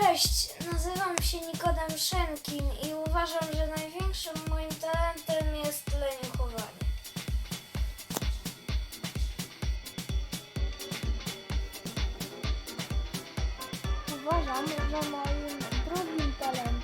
Cześć, nazywam się Nikodem Szenkin i uważam, że największym moim talentem jest leniuchowanie. Uważam, że moim drugim talentem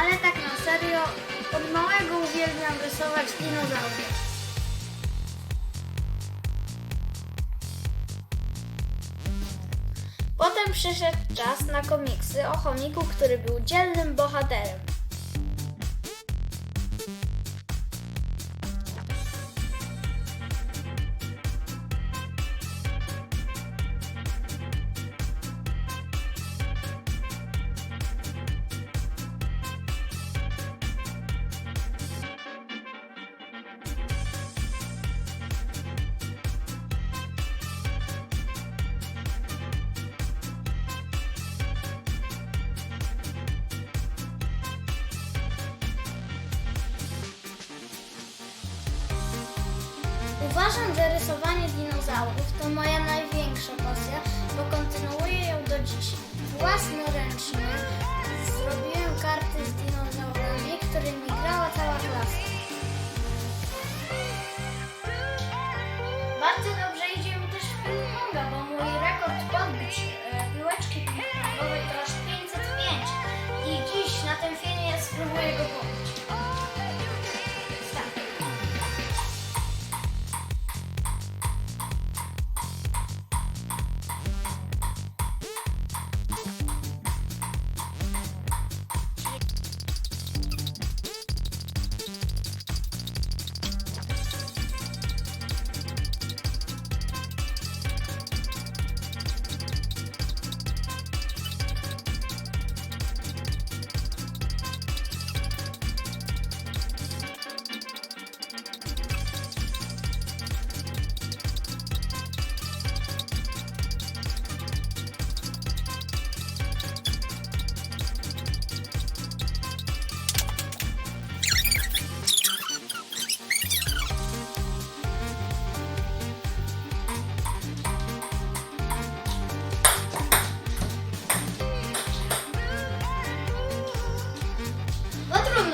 Ale tak na serio, od małego uwielbiam rysować dinozaury. Potem przyszedł czas na komiksy o chomiku, który był dzielnym bohaterem. Uważam, że rysowanie dinozaurów to moja największa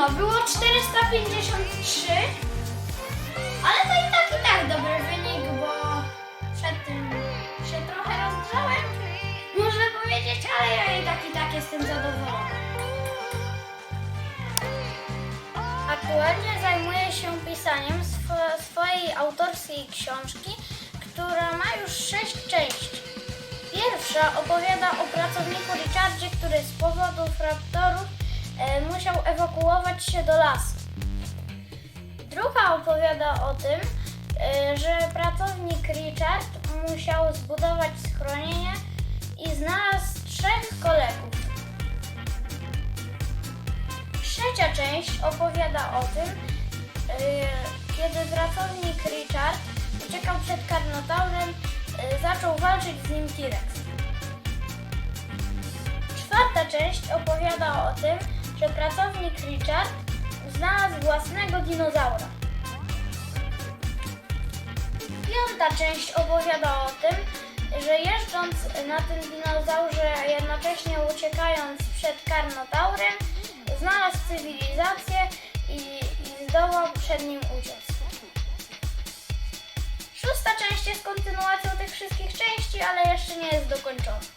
No było 453, ale to i tak i tak dobry wynik, bo przed tym się trochę rozgrzałem, można powiedzieć, ale ja i tak i tak jestem zadowolona. Aktualnie zajmuję się pisaniem swo- swojej autorskiej książki, która ma już sześć części. Pierwsza opowiada o pracowniku Richardzie, który z powodów raptorów musiał ewakuować się do lasu. Druga opowiada o tym, e, że pracownik Richard musiał zbudować schronienie i znalazł trzech kolegów. Trzecia część opowiada o tym, e, kiedy pracownik Richard uciekał przed karnotaurem, e, zaczął walczyć z nim T-Rex. Czwarta część opowiada o tym, że pracownik Richard znalazł własnego dinozaura. Piąta część opowiada o tym, że jeżdżąc na tym dinozaurze, jednocześnie uciekając przed karnotaurem, znalazł cywilizację i, i zdołał przed nim uciec. Szósta część jest kontynuacją tych wszystkich części, ale jeszcze nie jest dokończona.